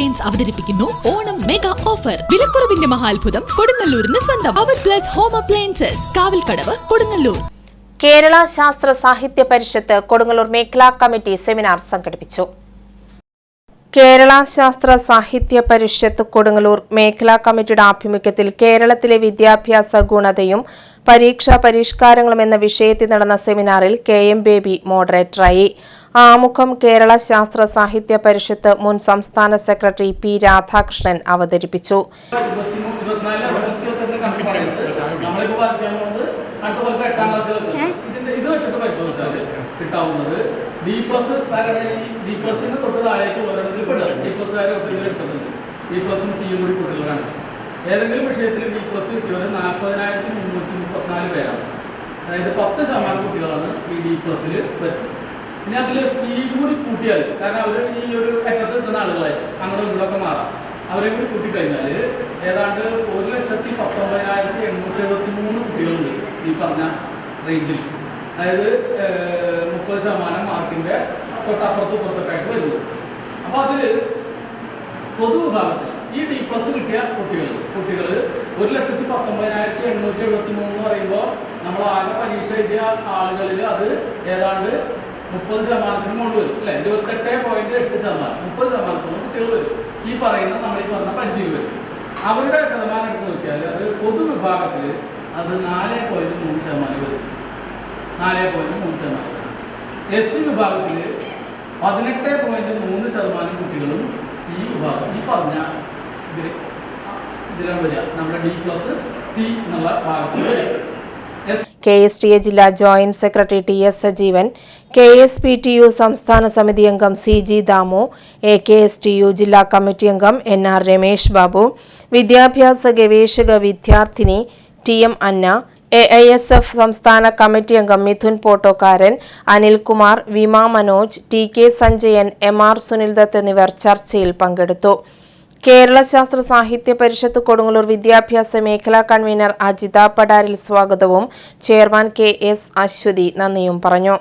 Appliance അവതരിപ്പിക്കുന്നു Onam mega offer വിലക്കുറവിന്റെ മഹാത്ഭുതം കൊടുങ്ങല്ലൂരിന് സ്വന്തം. അവർ plus home appliances Kavalkadavu Kodungallur. Kerala Sasthra Sahithya Parishad Kodungallur മേഖലാ കമ്മിറ്റി സെമിനാർ സംഘടിപ്പിച്ചു. കേരള ശാസ്ത്ര സാഹിത്യ പരിഷത്ത് കൊടുങ്ങല്ലൂർ മേഖലാ കമ്മിറ്റിയുടെ ആഭിമുഖ്യത്തിൽ കേരളത്തിലെ വിദ്യാഭ്യാസ ഗുണതയും പരീക്ഷാ പരിഷ്കാരങ്ങളും എന്ന വിഷയത്തിൽ നടന്ന സെമിനാറിൽ കെ എം ബേബി മോഡറേറ്ററായി ആമുഖം കേരള ശാസ്ത്ര സാഹിത്യ പരിഷത്ത് മുൻ സംസ്ഥാന സെക്രട്ടറി പി രാധാകൃഷ്ണൻ അവതരിപ്പിച്ചു. ഏതെങ്കിലും വിഷയത്തിൽ ഡി പ്ലസ് കിട്ടിയത് നാൽപ്പതിനായിരത്തി മുന്നൂറ്റി മുപ്പത്തിനാല് പേരാണ്. അതായത് പത്ത് ശതമാനം കുട്ടികളാണ് ഈ ഡി പ്ലസ്സിൽ വരുന്നത്. ഇനി അതിൽ സി കൂടി കൂട്ടിയാൽ കാരണം അവർ ഈ ഒരു അറ്റത്ത് നിൽക്കുന്ന ആളുകളായി അങ്ങോട്ടും ഇങ്ങോട്ടൊക്കെ മാറാം. അവരെ കൂടി കൂട്ടിക്കഴിഞ്ഞാൽ ഏതാണ്ട് ഒരു ലക്ഷത്തി പത്തൊമ്പതിനായിരത്തി എണ്ണൂറ്റി എഴുപത്തി മൂന്ന് കുട്ടികളുണ്ട് ഈ പറഞ്ഞ റേഞ്ചിൽ അതായത് മുപ്പത് ശതമാനം മാർക്കിന്റെ തൊട്ടപ്പുറത്തും പുറത്തൊക്കെയായിട്ട് വരുന്നത്. അപ്പോൾ അതിൽ പൊതുവിഭാഗത്തിൽ ഈ ഡി പ്ലസ് കിട്ടിയ കുട്ടികൾ കുട്ടികൾ ഒരു ലക്ഷത്തി പത്തൊമ്പതിനായിരത്തി എണ്ണൂറ്റി എഴുപത്തി മൂന്ന് എന്ന് പറയുമ്പോൾ നമ്മൾ ആകെ പരീക്ഷ എഴുതിയ ആളുകളിൽ അത് ഏതാണ്ട് മുപ്പത് ശതമാനത്തിന് മുകളിൽ വരും. അല്ലെ? ഇരുപത്തെട്ട് പോയിന്റ് എട്ട് ശതമാനം. മുപ്പത് ശതമാനത്തോളം കുട്ടികൾ വരും. ഈ പറയുന്ന നമ്മൾ ഈ പറഞ്ഞ പരിധിയിൽ വരും. അവരുടെ ശതമാനം എടുത്ത് നോക്കിയാൽ അത് പൊതുവിഭാഗത്തിൽ അത് നാല് പോയിന്റ് മൂന്ന് ശതമാനം വരും. നാല് പോയിന്റ് മൂന്ന് ശതമാനം എസ് സി വിഭാഗത്തിൽ പതിനെട്ട് പോയിന്റ് മൂന്ന് ശതമാനം കുട്ടികളും ഈ വിഭാഗം ഈ പറഞ്ഞ ഇതിൽ ഇതിലാണ് വരിക. നമ്മുടെ ഡി പ്ലസ് സി എന്നുള്ള ഭാഗത്തിൽ S K S T A ജില്ലാ joint secretary T S Sajeevan K S P T U സംസ്ഥാന സമിതി അംഗം C G Damu A K S T U ജില്ലാ കമ്മിറ്റി അംഗം എൻ ആർ രമേഷ് ബാബു വിദ്യാഭ്യാസ ഗവേഷക വിദ്യാർത്ഥിനി T M Anna A I S F സംസ്ഥാന കമ്മിറ്റി അംഗം Mithun Pottokkaran Anilkumar Vima Manoj T K Sanjayan M R Sunildutt എന്നിവർ ചർച്ചയിൽ പങ്കെടുത്തു. കേരള ശാസ്ത്ര സാഹിത്യ പരിഷത്ത് കൊടുങ്ങല്ലൂർ വിദ്യാഭ്യാസ മേഖലാ കൺവീനർ അജിത പടാരിൽ സ്വാഗതവും ചെയർമാൻ കെ എസ് അശ്വതി നന്ദിയും പറഞ്ഞു